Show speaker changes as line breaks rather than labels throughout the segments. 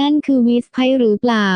นั่นคือวิสไพหรือเปล่า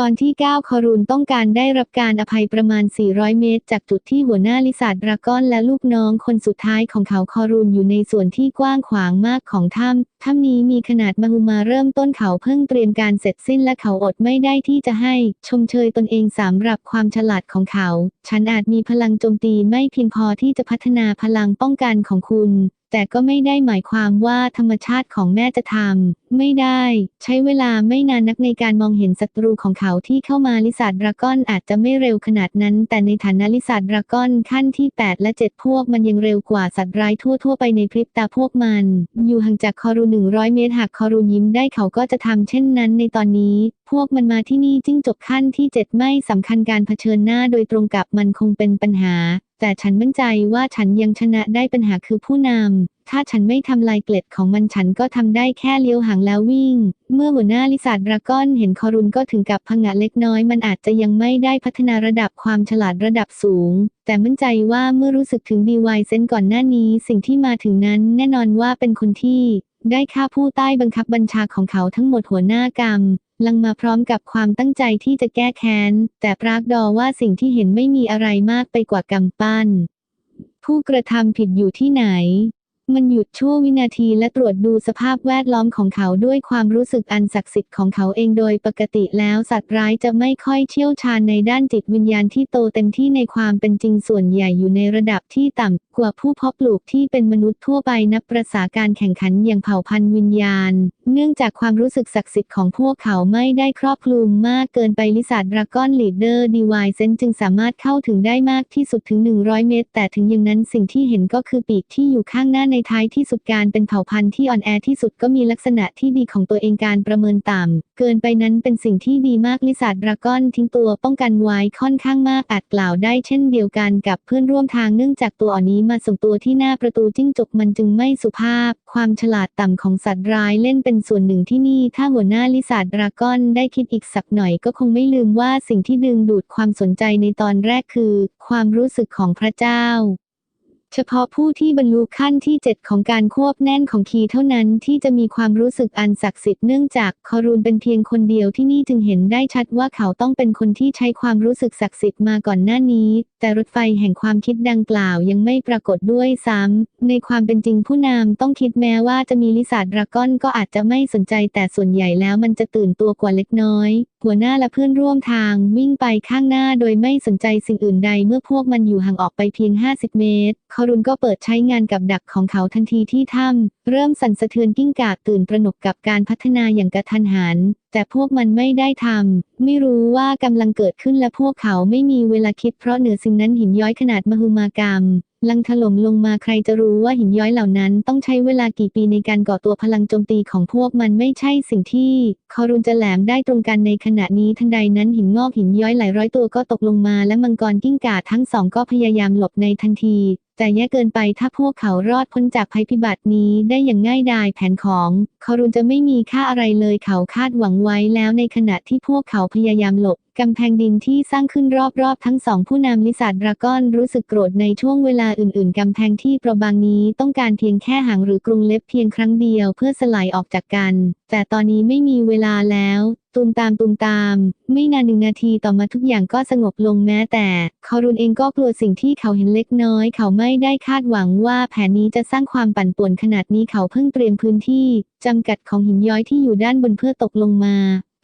ตอนที่ 9 คอรูนต้องการได้รับการอภัยประมาณ 400 เมตร จากจุดที่หัวหน้าลิซาร์ดรากอนและลูกน้องคนสุดท้ายของเขาคอรูนอยู่ในส่วนที่กว้างขวางมากของถ้ำถ้ำนี้มีขนาดมหึมาเริ่มต้นเขาเพิ่งเตรียมการเสร็จสิ้นและเขาอดไม่ได้ที่จะให้ ชมเชยตนเองสำหรับความฉลาดของเขา ฉันอาจมีพลังโจมตีไม่เพียงพอที่จะพัฒนาพลังป้องกันของคุณแต่ก็ไม่ได้หมายความว่าธรรมชาติของแม่จะทำไม่ได้ ใช้เวลาไม่นานนักในการมองเห็นศัตรูของเขาที่เข้ามาลิซาร์ดราก้อนอาจจะไม่เร็วขนาดนั้น แต่ในฐานะลิซาร์ดราก้อนขั้นที่ 8 และ 7 พวกมันยังเร็วกว่าสัตว์ร้ายทั่ว ๆ ไปในพริบตาพวกมัน อยู่ห่างจากคอรู100 เมตรหากคอรูยิ้มได้เขาก็จะทำเช่นนั้นในตอนนี้ พวกมันมาที่นี่จิ้งจบขั้นที่ 7 ไม่สำคัญการเผชิญหน้าโดยตรงกับมันคงเป็นปัญหา แต่ฉันมั่นใจว่าฉันยังชนะได้ปัญหาคือผู้นำ ถ้าฉันไม่ทำลายเกล็ดของมันฉันก็ทำได้แค่เลี้ยวหางแล้ววิ่ง เมื่อหัวหน้าลิซาร์ดรากอนเห็นคอรุนก็ถึงกับพังะเล็กน้อย มันอาจจะยังไม่ได้พัฒนาระดับความฉลาดระดับสูง แต่มั่นใจว่าเมื่อรู้สึกถึงดีวายเซนก่อนหน้านี้ สิ่งที่มาถึงนั้นแน่นอนว่าเป็นคนที่ได้ฆ่าผู้ใต้บังคับบัญชาของเขาทั้งหมดหัวหน้ากรรม ลังมาพร้อมกับความตั้งใจที่จะแก้แค้น แต่ปรากดอว่าสิ่งที่เห็นไม่มีอะไรมากไปกว่ากำปั้น ผู้กระทำผิดอยู่ที่ไหน มันหยุดชั่ววินาทีและตรวจดูสภาพแวดล้อมของเขาด้วยความรู้สึกอันศักดิ์สิทธิ์ของเขาเองโดยปกติแล้วสัตว์ร้ายจะไม่ค่อยเชี่ยวชาญในด้านจิตวิญญาณที่โตเต็มที่ในความเป็นจริงส่วนใหญ่อยู่ในระดับที่ต่ำกว่าผู้เพาะปลูกที่เป็นมนุษย์ทั่วไปนับประสาการแข่งขันอย่างเผ่าพันธุ์วิญญาณ เนื่องจากความรู้สึกศักดิ์สิทธิ์ของพวกเขาไม่ได้ครอบคลุมมากเกินไปลิซาร์ดราก้อนลีดเดอร์ดีวายเซนจึงสามารถเข้าถึงได้มากที่สุดถึง 100 เมตร แต่ถึงอย่างนั้นสิ่งที่เห็นก็คือปีกที่อยู่ข้างหน้าในท้ายที่สุดการเป็นเผ่าพันธุ์ที่อ่อนแอที่สุดก็มีลักษณะที่ดีของตัวเองการประเมินต่ำ เกินไปนั้นเป็นสิ่งที่ดีมากลิซาร์ดดราก้อนทิ้งตัวป้องกันไว้ค่อนข้างมากอาจกล่าวได้เช่นเดียวกันกับเพื่อนร่วมทางเนื่องจากตัวอ่อนนี้มาส่งตัวที่หน้าประตูจิ้งจกมันจึงไม่สุภาพ ความฉลาดต่ำของสัตว์ร้ายเล่นเป็นส่วนหนึ่งที่นี่ ถ้าหัวหน้าลิซาร์ดดราก้อนได้คิดอีกสักหน่อยก็คงไม่ลืมว่าสิ่งที่ดึงดูดความสนใจในตอนแรกคือ ความรู้สึกของพระเจ้า เฉพาะผู้ที่บรรลุขั้นที่ 7 ของการควบแน่นของคีเท่านั้นที่จะมีความรู้สึกอันศักดิ์สิทธิ์เนื่องจากคอรูนเป็นเพียงคนเดียวที่นี่จึงเห็นได้ชัดว่าเขาต้องเป็นคนที่ใช้ความรู้สึกศักดิ์สิทธิ์มาก่อนหน้านี้ แต่รถไฟแห่งความคิดดังกล่าวยังไม่ปรากฏด้วยซ้ำในความเป็นจริงผู้นำต้องคิดแม้ว่าจะมีลิซาร์ดดราก้อนก็อาจจะไม่สนใจ แต่ส่วนใหญ่แล้วมันจะตื่นตัวกว่าเล็กน้อย หัวหน้าและเพื่อนร่วมทางวิ่งไปข้างหน้าโดยไม่สนใจสิ่งอื่นใดเมื่อพวกมันอยู่ห่างออกไปเพียง 50 เมตรคอรุนก็เปิดใช้งานกับดักของเขาทันทีที่ถ้ำเริ่มสั่นสะเทือนกิ้งก่าตื่นตระหนกกับการพัฒนาอย่างกระทันหัน แต่พวกมันไม่ได้ทำ ไม่รู้ว่ากำลังเกิดขึ้นและพวกเขาไม่มีเวลาคิดเพราะเหนือสิ่งนั้นหินย้อยขนาดมหึมากรรม ลังถล่มลงมาใครจะรู้ว่าหินย้อยเหล่านั้นต้องใช้เวลากี่ปีในการก่อตัวพลังโจมตีของพวกมันไม่ใช่สิ่งที่คอรุนจะแหลมได้ตรงกันในขณะนี้ทันใดนั้นหินงอกหินย้อยหลายร้อยตัวก็ตกลงมาและมังกรกิ้งก่าทั้งสองก็พยายามหลบในทันที แต่แย่เกินไปถ้าพวกเขารอดพ้นจากภัยพิบัตินี้ได้อย่างง่ายดายแผนของคอรุนจะไม่มีค่าอะไรเลยเขาคาดหวังไว้แล้วในขณะที่พวกเขาพยายามหลบ กำแพงดินที่สร้างขึ้นรอบๆ ทั้งสองผู้นำลิซาร์ดราก้อนรู้สึกโกรธในช่วงเวลาอื่นๆ กำแพงที่เปราะบางนี้ต้องการเพียงแค่หางหรือกรงเล็บเพียงครั้งเดียวเพื่อสลายออกจากกัน แต่ตอนนี้ไม่มีเวลาแล้วตูมตามตูมตาม ไม่นานหนึ่งนาทีต่อมาทุกอย่างก็สงบลงแม้แต่ คอรุนเองก็กลัวสิ่งที่เขาเห็นเล็กน้อย เขาไม่ได้คาดหวังว่าแผนนี้จะสร้างความปั่นป่วนขนาดนี้เขาเพิ่งเตรียมพื้นที่จำกัดของหินย้อยที่อยู่ด้านบนเพื่อตกลงมา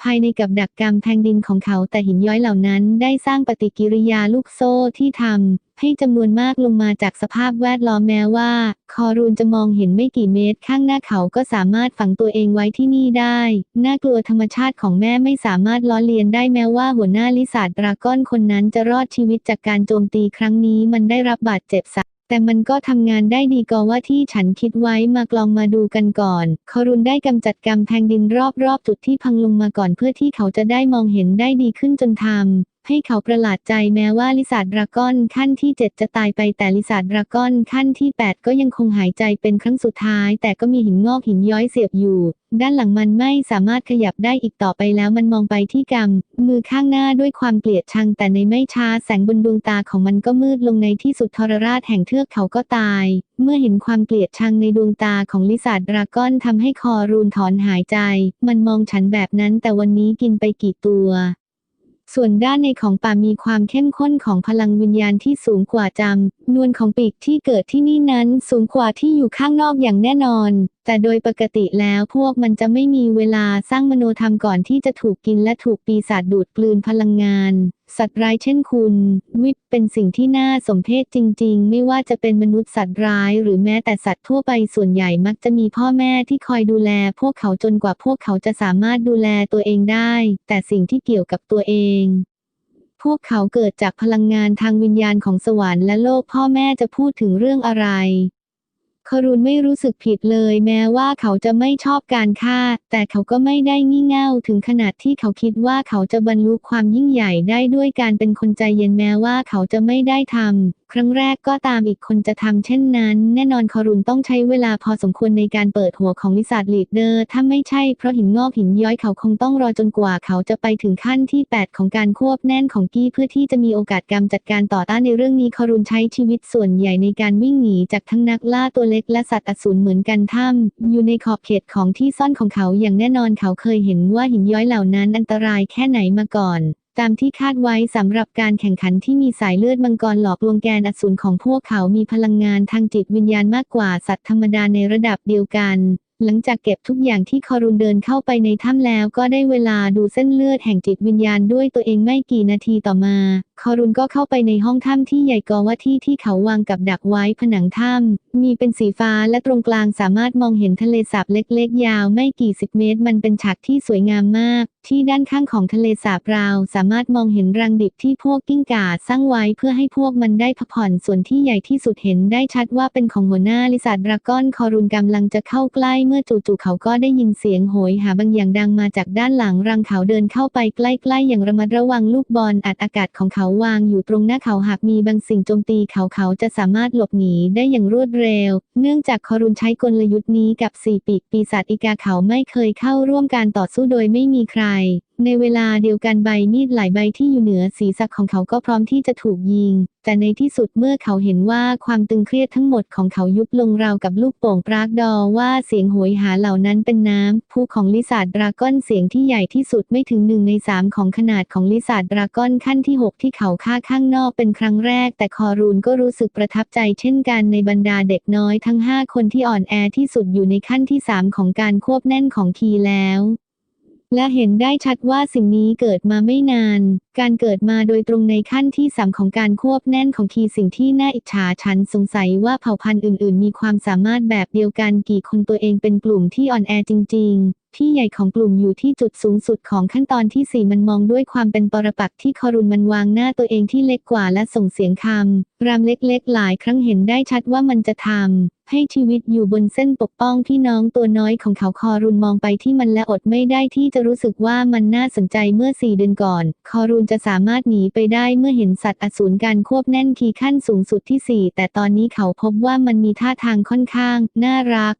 ภายในกับดักกรรมแพงดินของเขาแต่หินย้อยเหล่านั้นได้สร้างปฏิกิริยาลูกโซ่ที่ทำให้จำนวนมากลงมาจากสภาพแวดล้อมแม้ว่า คอรูนจะมองเห็นไม่กี่เมตร ข้างหน้าเขาก็สามารถฝังตัวเองไว้ที่นี่ได้ น่ากลัวธรรมชาติของแม่ไม่สามารถล้อเลียนได้แม้ว่าหัวหน้าลิซาร์ดราก้อนคนนั้นจะรอดชีวิตจากการโจมตีครั้งนี้มันได้รับบาดเจ็บสา แต่มันก็ทำงานได้ดีกว่าที่ฉันคิดไว้มากลองมาดูกันก่อนคอรุนได้กำจัดกำแพงดินรอบๆจุดที่พังลงมาก่อนเพื่อที่เขาจะได้มองเห็นได้ดีขึ้นจนท ให้เขาประหลาดใจแม้ว่าลิซาร์ดรากอนขั้นที่ 7 จะตายไปแต่ลิซาร์ดรากอนขั้นที่ 8 ก็ยังคงหายใจเป็นครั้งสุดท้าย แต่ก็มีหินงอกหินย้อยเสียบอยู่ ด้านหลังมันไม่สามารถขยับได้อีกต่อไปแล้วมันมองไปที่กำมือข้างหน้าด้วยความเกลียดชังแต่ในไม่ช้าแสงบนดวงตาของมันก็มืดลงในที่สุดทรราชแห่งเทือกเขาก็ตาย เมื่อเห็นความเกลียดชังในดวงตาของลิซาร์ดรากอนทำให้คอรูนถอนหายใจ มันมองฉันแบบนั้นแต่วันนี้กินไปกี่ตัว ส่วนด้านในของป่ามีความเข้มข้นของพลังวิญญาณที่สูงกว่าจำนวนของปีกที่เกิดที่นี่นั้นสูงกว่าที่อยู่ข้างนอกอย่างแน่นอน แต่โดยปกติแล้วพวกมันจะไม่มีเวลาสร้างมโนธรรมก่อนที่จะถูกกินและถูกปีศาจดูดกลืนพลังงาน สัตว์ร้ายเช่นคุณ วิปเป็นสิ่งที่น่าสมเพชจริง ๆ ไม่ว่าจะเป็นมนุษย์สัตว์ร้าย หรือแม้แต่สัตว์ทั่วไปส่วนใหญ่มักจะมีพ่อแม่ที่คอยดูแล พวกเขาจนกว่าพวกเขาจะสามารถดูแลตัวเองได้ แต่สิ่งที่เกี่ยวกับตัวเองพวกเขาเกิดจากพลังงานทางวิญญาณของสวรรค์และโลกพ่อแม่จะพูดถึงเรื่องอะไร คารุนไม่รู้สึกผิดเลยแม้ว่าเขาจะไม่ชอบการฆ่า แต่เขาก็ไม่ได้งี่เง่าถึงขนาดที่เขาคิดว่าเขาจะบรรลุความยิ่งใหญ่ได้ด้วยการเป็นคนใจเย็นแม้ว่าเขาจะไม่ได้ทำ ครั้งแรกก็ตามอีกคนจะทำเช่นนั้น แน่นอนคารุนต้องใช้เวลาพอสมควรในการเปิดหัวของลิซาร์ดลีดเดอร์ถ้าไม่ใช่เพราะหินงอกหินย้อยเขาคงต้องรอจนกว่าเขาจะไปถึงขั้นที่ 8 ของการควบแน่นของกี้เพื่อที่จะมีโอกาสกำจัดการต่อต้านในเรื่องนี้คารุนใช้ชีวิตส่วนใหญ่ในการวิ่งหนีจากทั้งนักล่าตัวเล็กและสัตว์อสูรเหมือนกันถ้ำอยู่ในขอบเขตของที่ซ่อนของเขาอย่างแน่นอนเขาเคยเห็นว่าหินย้อยเหล่านั้นอันตรายแค่ไหนมาก่อน ตามที่คาดไว้สำหรับการแข่งขันที่มีสายเลือดมังกรหลอกลวงแกนอสูรของพวกเขามีพลังงานทางจิตวิญญาณมากกว่าสัตว์ธรรมดาในระดับเดียวกัน หลังจากเก็บทุกอย่างที่คอรุนเดินเข้าไปในถ้ำแล้วก็ได้เวลาดูเส้นเลือดแห่งจิตวิญญาณด้วยตัวเองไม่กี่นาทีต่อมา คอรุนก็เข้าไปในห้องถ้ำที่ใหญ่กว่าที่ที่เขาวางกับดักไว้ผนังถ้ำมีเป็นสีฟ้าและตรงกลางสามารถมองเห็นทะเลสาบเล็กๆ ยาวไม่กี่สิบเมตร มันเป็นฉากที่สวยงามมาก ที่ด้านข้างของทะเลสาบราวสามารถมองเห็นรังดิบที่พวกกิ้งก่าสร้างไว้เพื่อให้พวกมันได้พักผ่อนส่วนที่ใหญ่ที่สุดเห็นได้ชัดว่าเป็นของหัวหน้าลิซาดรากอนคอรุนกำลังจะเข้าใกล้เมื่อจู่ๆเขาก็ได้ยินเสียงโหยหาบางอย่างดังมาจากด้านหลังรังเขาเดินเข้าไปใกล้ๆอย่างระมัดระวังลูกบอลอัดอากาศของเขาวางอยู่ตรงหน้าเขาหากมีบางสิ่งโจมตีเขาเขาจะสามารถหลบหนีได้อย่างรวดเร็ว เนื่องจากคอรุนใช้กลยุทธ์นี้กับสี่ปีกปีศาจอีกาเขาไม่เคยเข้าร่วมการต่อสู้โดยไม่มีใคร ในเวลาเดียวกันใบมีดหลายใบที่อยู่เหนือศีรษะของเขาก็พร้อมที่จะถูกยิง แต่ในที่สุดเมื่อเขาเห็นว่าความตึงเครียดทั้งหมดของเขายุบลงราวกับลูกโป่งปรากดอว่าเสียงโหยหาเหล่านั้นเป็นน้ำผู้ของลิซาร์ดราก้อนเสียงที่ใหญ่ที่สุดไม่ถึงหนึ่งในสามของขนาดของลิซาร์ดราก้อนขั้นที่ 6 ที่เขาฆ่าข้างนอกเป็นครั้งแรก แต่คอรูนก็รู้สึกประทับใจเช่นกันในบรรดาเด็กน้อยทั้ง 5 คนที่อ่อนแอที่สุดอยู่ในขั้นที่ 3 ของการควบแน่นของคีแล้ว และเห็นได้ชัดว่าสิ่งนี้เกิดมาไม่นาน การเกิดมาโดยตรงในขั้นที่สามของการควบแน่นของคีสิ่งที่น่าอิจฉาฉันสงสัยว่าเผ่าพันธุ์อื่น ๆ มีความสามารถแบบเดียวกันกี่คนตัวเองเป็นกลุ่มที่อ่อนแอจริง ๆ พี่ใหญ่ของกลุ่มอยู่ที่จุดสูงสุดของขั้นตอนที่สี่มันมองด้วยความเป็นปรปักษ์ที่คอรุนมันวางหน้าตัวเองที่เล็กกว่าและส่งเสียงคำรามเล็กๆ หลายครั้งเห็นได้ชัดว่ามันจะทำให้ชีวิตอยู่บนเส้นปกป้องพี่น้องตัวน้อยของเขาคอรุนมองไปที่มันและอดไม่ได้ที่จะรู้สึกว่ามันน่าสนใจเมื่อสี่เดือนก่อน คอรุนจะสามารถหนีไปได้เมื่อเห็นสัตว์อสูรการควบแน่นคีขั้นสูงสุดที่สี่แต่ตอนนี้เขาพบว่ามันมีท่าทางค่อนข้าง น่ารัก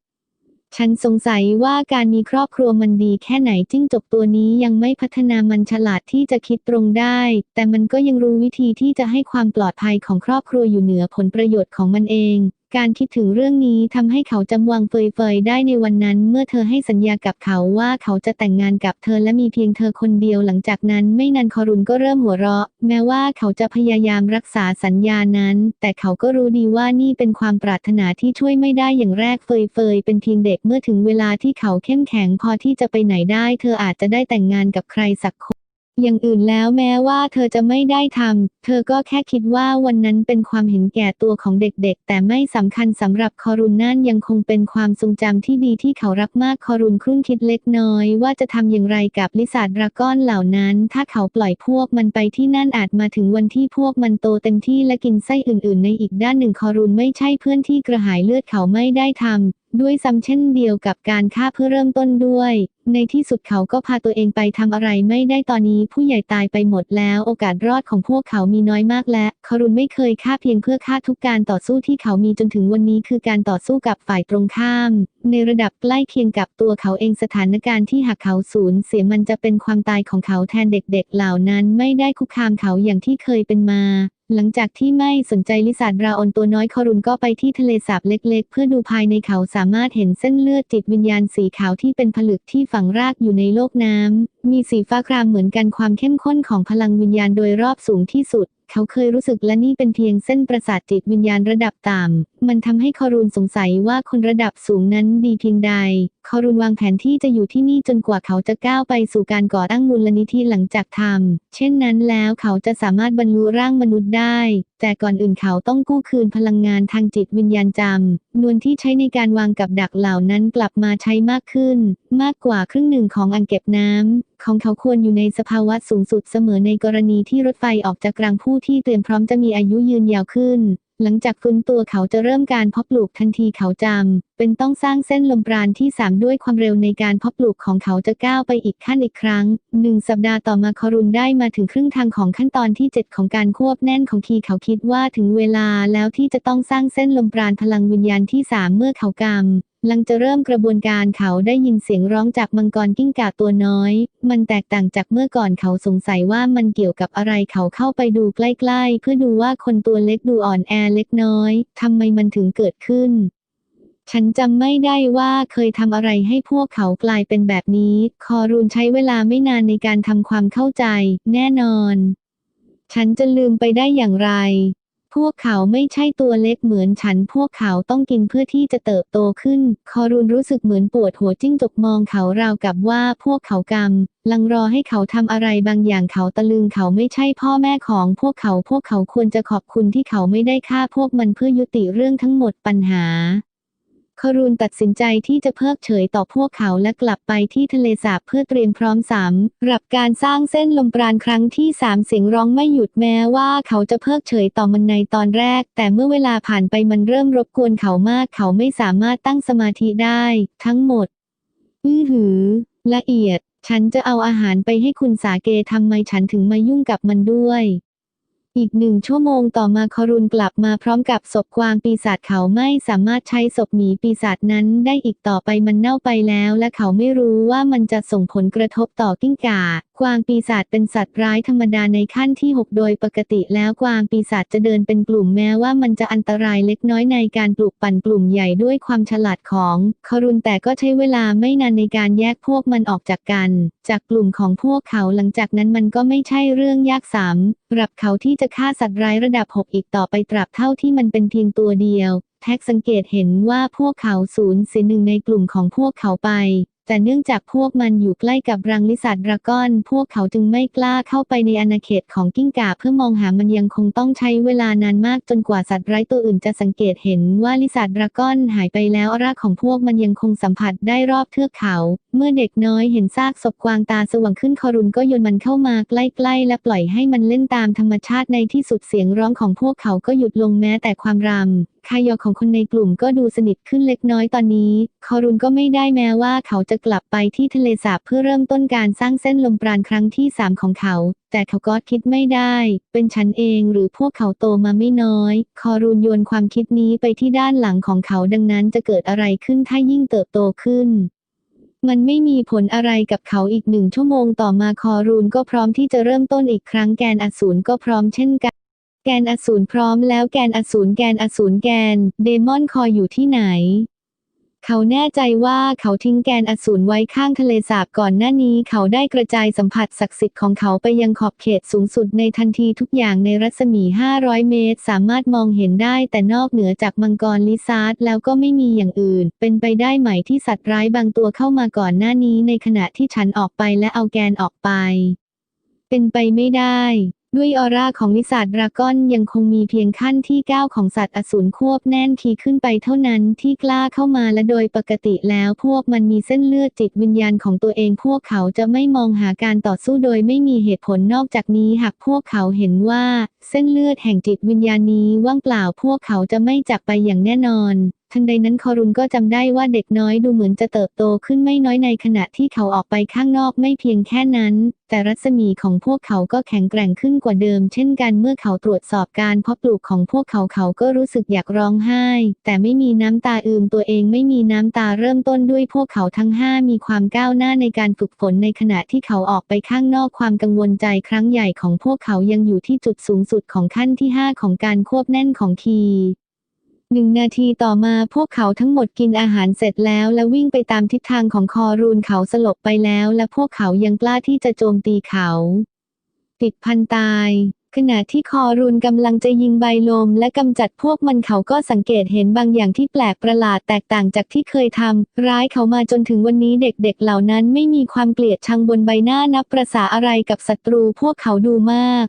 ฉันสงสัยว่าการมีครอบครัวมันดีแค่ไหนจิ้งจกตัวนี้ยังไม่พัฒนามันฉลาดที่จะคิดตรงได้ แต่มันก็ยังรู้วิธีที่จะให้ความปลอดภัยของครอบครัวอยู่เหนือผลประโยชน์ของมันเอง การคิดถึงเรื่องนี้ทำให้เขาจำวังเฟยๆได้ในวันนั้น เมื่อเธอให้สัญญากับเขาว่าเขาจะแต่งงานกับเธอและมีเพียงเธอคนเดียวหลังจากนั้นไม่นานคอรุนก็เริ่มหัวเราะ แม้ว่าเขาจะพยายามรักษาสัญญานั้น แต่เขาก็รู้ดีว่านี่เป็นความปรารถนาที่ช่วยไม่ได้อย่างแรกเฟยๆเป็นเพียงเด็กเมื่อถึงเวลาที่เขาเข้มแข็งพอที่จะไปไหนได้ เธออาจจะได้แต่งงานกับใครสักคน อย่างอื่นแล้วแม้ว่าเธอจะไม่ได้ทำ เธอก็แค่คิดว่าวันนั้นเป็นความเห็นแก่ตัวของเด็กๆ แต่ไม่สำคัญสำหรับคอรุนนั่นยังคงเป็นความทรงจำที่ดีที่เขารักมากคอรุนครุ่นคิดเล็กน้อย ว่าจะทำอย่างไรกับลิซาร์ดดราก้อนเหล่านั้น ถ้าเขาปล่อยพวกมันไปที่นั่นอาจมาถึงวันที่พวกมันโตเต็มที่และกินไส้อื่นๆ ในอีกด้านหนึ่งคอรุนไม่ใช่เพื่อนที่กระหายเลือดเขาไม่ได้ทำ ด้วยซ้ำเช่นเดียวกับการฆ่าเพื่อเริ่มต้นด้วย ในที่สุดเขาก็พาตัวเองไปทำอะไรไม่ได้ตอนนี้ผู้ใหญ่ตายไปหมดแล้วโอกาสรอดของพวกเขามีน้อยมากและคารุนไม่เคยฆ่าเพียงเพื่อฆ่าทุกการต่อสู้ที่เขามีจนถึงวันนี้คือการต่อสู้กับฝ่ายตรงข้าม ในระดับใกล้เคียงกับตัวเขาเองสถานการณ์ที่หากเขาสูญเสียมันจะเป็นความตายของเขาแทนเด็กๆ เหล่านั้นไม่ได้คุกคามเขาอย่างที่เคยเป็นมา หลังจากที่ไม่สนใจลิซาดราออนตัวน้อยคอรุนก็ไปที่ทะเลสาบเล็กๆ เพื่อดูภายในเขาสามารถเห็นเส้นเลือดจิตวิญญาณสีขาวที่เป็นผลึกที่ฝังรากอยู่ในโลกน้ำ มีสีฟ้าครามเหมือนกันความเข้มข้นของพลังวิญญาณโดยรอบสูงที่สุด เขาเคยรู้สึกและนี่เป็นเพียงเส้นประสาทจิตวิญญาณระดับต่ำ มันทำให้คอรูนสงสัยว่าคนระดับสูงนั้นดีเพียงใด คอรูนวางแผนที่จะอยู่ที่นี่จนกว่าเขาจะก้าวไปสู่การก่อตั้งมูลนิธิหลังจากทำ เช่นนั้นแล้วเขาจะสามารถบรรลุร่างมนุษย์ได้ แต่ก่อนอื่นเขาต้องกู้คืนพลังงานทางจิตวิญญาณจำนวนที่ใช้ในการวางกับดักเหล่านั้นกลับมาใช้มากขึ้น มากกว่าครึ่งหนึ่งของอ่างเก็บน้ำของเขาควรอยู่ในสภาวะสูงสุดเสมอในกรณีที่รถไฟออกจากกลางผู้ที่เตรียมพร้อมจะมีอายุยืนยาวขึ้น หลังจากฟื้นตัวเขาจะเริ่มการเพาะปลูกทันทีเขาจำเป็นต้องสร้างเส้นลมปราณที่ 3 ด้วยความเร็วในการเพาะปลูกของเขาจะก้าวไปอีกขั้นอีกครั้งหนึ่งสัปดาห์ต่อมาคอรุนได้มาถึงครึ่งทางของขั้นตอนที่ 7 ของการควบแน่นของทีเขาคิดว่าถึงเวลาแล้วที่จะต้องสร้างเส้นลมปราณพลังวิญญาณที่ 3 เมื่อเขากำ ลังจะเริ่มกระบวนการเขาได้ยินเสียงร้องจากมังกรกิ้งก่าตัวน้อย มันแตกต่างจากเมื่อก่อนเขาสงสัยว่ามันเกี่ยวกับอะไรเขาเข้าไปดูใกล้ๆ เพื่อดูว่าคนตัวเล็กดูอ่อนแอเล็กน้อยทำไมมันถึงเกิดขึ้น ฉันจำไม่ได้ว่าเคยทำอะไรให้พวกเขากลายเป็นแบบนี้ คอรูนใช้เวลาไม่นานในการทำความเข้าใจ แน่นอน ฉันจะลืมไปได้อย่างไร พวกเขาไม่ใช่ตัวเล็กเหมือนฉัน พวกเขาต้องกินเพื่อที่จะเติบโตขึ้น คอรูนรู้สึกเหมือนปวดหัวจิ้งจกมองเขาราวกับว่าพวกเขากำลังรอให้เขาทำอะไรบางอย่างเขาตะลึงเขาไม่ใช่พ่อแม่ของพวกเขาพวกเขาควรจะขอบคุณที่เขาไม่ได้ฆ่าพวกมันเพื่อยุติเรื่องทั้งหมดปัญหา คารูนตัดสินใจที่จะเพิกเฉยต่อพวกเขาและกลับไปที่ทะเลสาบเพื่อเตรียมพร้อมสำหรับการสร้างเส้นลมปราณครั้งที่สามเสียงร้องไม่หยุดแม้ว่าเขาจะเพิกเฉยต่อมันในตอนแรก แต่เมื่อเวลาผ่านไปมันเริ่มรบกวนเขามาก เขาไม่สามารถตั้งสมาธิได้ ทั้งหมด อื้อหือ ละเอียด ฉันจะเอาอาหารไปให้คุณสาเกทำไมฉันถึงมายุ่งกับมันด้วย อีกหนึ่งชั่วโมงต่อมาคอรุนกลับมาพร้อมกับศพกวางปีศาจเขาไม่สามารถใช้ศพหมีปีศาจนั้นได้อีกต่อไปมันเน่าไปแล้ว และเขาไม่รู้ว่ามันจะส่งผลกระทบต่อกิ้งก่ากวางปีศาจเป็นสัตว์ร้ายธรรมดาในขั้นที่ 6 โดยปกติแล้วกวางปีศาจจะเดินเป็นกลุ่มแม้ว่ามันจะอันตรายเล็กน้อยในการปลูกปั่นกลุ่มใหญ่ด้วยความฉลาดของคอรุนแต่ก็ใช้เวลาไม่นานในการแยกพวกมันออกจากกัน จากกลุ่มของพวกเขาหลังจากนั้นมันก็ไม่ใช่เรื่องยากสำหรับเขาที่จะฆ่าสัตว์ร้ายระดับ 6 อีกต่อไปตราบเท่าที่มันเป็นเพียงตัวเดียว แท็กสังเกตเห็นว่าพวกเขาสูญเสียหนึ่งในกลุ่มของพวกเขาไป แต่เนื่องจากพวกมันอยู่ใกล้กับรังลิสัตดราก้อน พวกเขาจึงไม่กล้าเข้าไปในอาณาเขตของกิ้งก่าเพื่อมองหามันยังคงต้องใช้เวลานานมากจนกว่าสัตว์ไร้ตัวอื่นจะสังเกตเห็นว่าลิสัตดราก้อนหายไปแล้วรากของพวกมันยังคงสัมผัสได้รอบเทือกเขา เมื่อเด็กน้อยเห็นซากศพกวางตาสว่างขึ้นคอรุนก็โยนมันเข้ามาใกล้ๆและปล่อยให้มันเล่นตามธรรมชาติในที่สุดเสียงร้องของพวกเขาก็หยุดลงแม้แต่ความรำคายอของคนในกลุ่มก็ดูสนิทขึ้นเล็กน้อยตอนนี้ คอรุนก็ไม่ได้แม้ว่าเขาจะกลับไปที่ทะเลสาบเพื่อเริ่มต้นการสร้างเส้นลมปราณครั้งที่สามของเขา แต่เขาก็คิดไม่ได้ เป็นฉันเองหรือพวกเขาโตมาไม่น้อย คอรุนโยนความคิดนี้ไปที่ด้านหลังของเขาดังนั้นจะเกิดอะไรขึ้นถ้ายิ่งเติบโตขึ้นมันไม่มีผลอะไรกับเขาอีกหนึ่งชั่วโมงต่อมาคอรูนก็พร้อมที่จะเริ่มต้นอีกครั้งแกนอสูรก็พร้อมเช่นกัน แกนอสูรพร้อมแล้วแกนอสูรแกนอสูรแกน เดมอนคอยอยู่ที่ไหน เขาแน่ใจว่าเขาทิ้งแกนอสูรไว้ข้างทะเลสาบก่อนหน้านี้ เขาได้กระจายสัมผัสศักดิ์สิทธิ์ของเขาไปยังขอบเขตสูงสุดในทันทีทุกอย่างในรัศมี 500 เมตร สามารถมองเห็นได้แต่นอกเหนือจากมังกรลิซาร์ดแล้วก็ไม่มีอย่างอื่น เป็นไปได้ไหมที่สัตว์ร้ายบางตัวเข้ามาก่อนหน้านี้ในขณะที่ฉันออกไปและเอาแกนออกไป เป็นไปไม่ได้ ด้วยออร่าของลิซาร์ดราก้อนยังคงมีเพียงขั้นที่ 9 ของสัตว์อสูรควบแน่นคีขึ้นไปเท่านั้นที่กล้าเข้ามาและโดยปกติแล้วพวกมันมีเส้นเลือดจิตวิญญาณของตัวเองพวกเขาจะไม่มองหาการต่อสู้โดยไม่มีเหตุผลนอกจากนี้หากพวกเขาเห็นว่า เส้นเลือดแห่งจิตวิญญาณนี้ว่างเปล่าพวกเขาจะไม่จากไปอย่างแน่นอน ทันใดนั้นคอรุนก็จำได้ว่าเด็กน้อยดูเหมือนจะเติบโตขึ้นไม่น้อยในขณะที่เขาออกไปข้างนอกไม่เพียงแค่นั้น แต่รัศมีของพวกเขาก็แข็งแกร่งขึ้นกว่าเดิม เช่นกันเมื่อเขาตรวจสอบการเพาะปลูกของพวกเขาเขาก็รู้สึกอยากร้องไห้ แต่ไม่มีน้ำตาอืมตัวเองไม่มีน้ำตาเริ่มต้นด้วยพวกเขาทั้งห้ามีความก้าวหน้าในการฝึกฝนในขณะที่เขาออกไปข้างนอกความกังวลใจครั้งใหญ่ของพวกเขายังอยู่ที่จุดสูงสุดของขั้นที่ 5 ของการควบแน่นของคี หนึ่งนาทีต่อมาพวกเขาทั้งหมดกินอาหารเสร็จแล้ว และวิ่งไปตามทิศทางของคอรูนเขาสลบไปแล้ว และพวกเขายังกล้าที่จะโจมตีเขา ติดพันตาย ขณะที่คอรูนกำลังจะยิงใบลม และกำจัดพวกมันเขาก็สังเกตเห็นบางอย่างที่แปลกประหลาดแตกต่างจากที่เคยทำร้ายเขามาจนถึงวันนี้เด็กๆเหล่านั้นไม่มีความเกลียดชังบนใบหน้านับประษาอะไรกับศัตรูพวกเขาดูมาก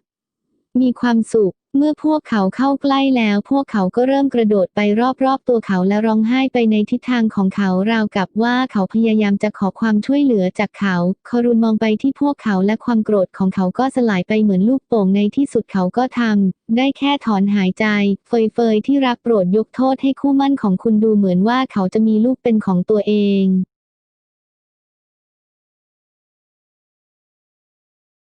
มีความสุข เมื่อพวกเขาเข้าใกล้แล้ว พวกเขาก็เริ่มกระโดดไปรอบๆตัวเขาและร้องไห้ไปในทิศทางของเขาราวกับว่าเขาพยายามจะขอความช่วยเหลือจากเขา คอรุนมองไปที่พวกเขาและความโกรธของเขาก็สลายไปเหมือนลูกโป่งในที่สุดเขาก็ทำได้แค่ถอนหายใจ เฟยเฟยที่รักโปรดยกโทษให้คู่มั่นของคุณดูเหมือนว่าเขาจะมีลูกเป็นของตัวเอง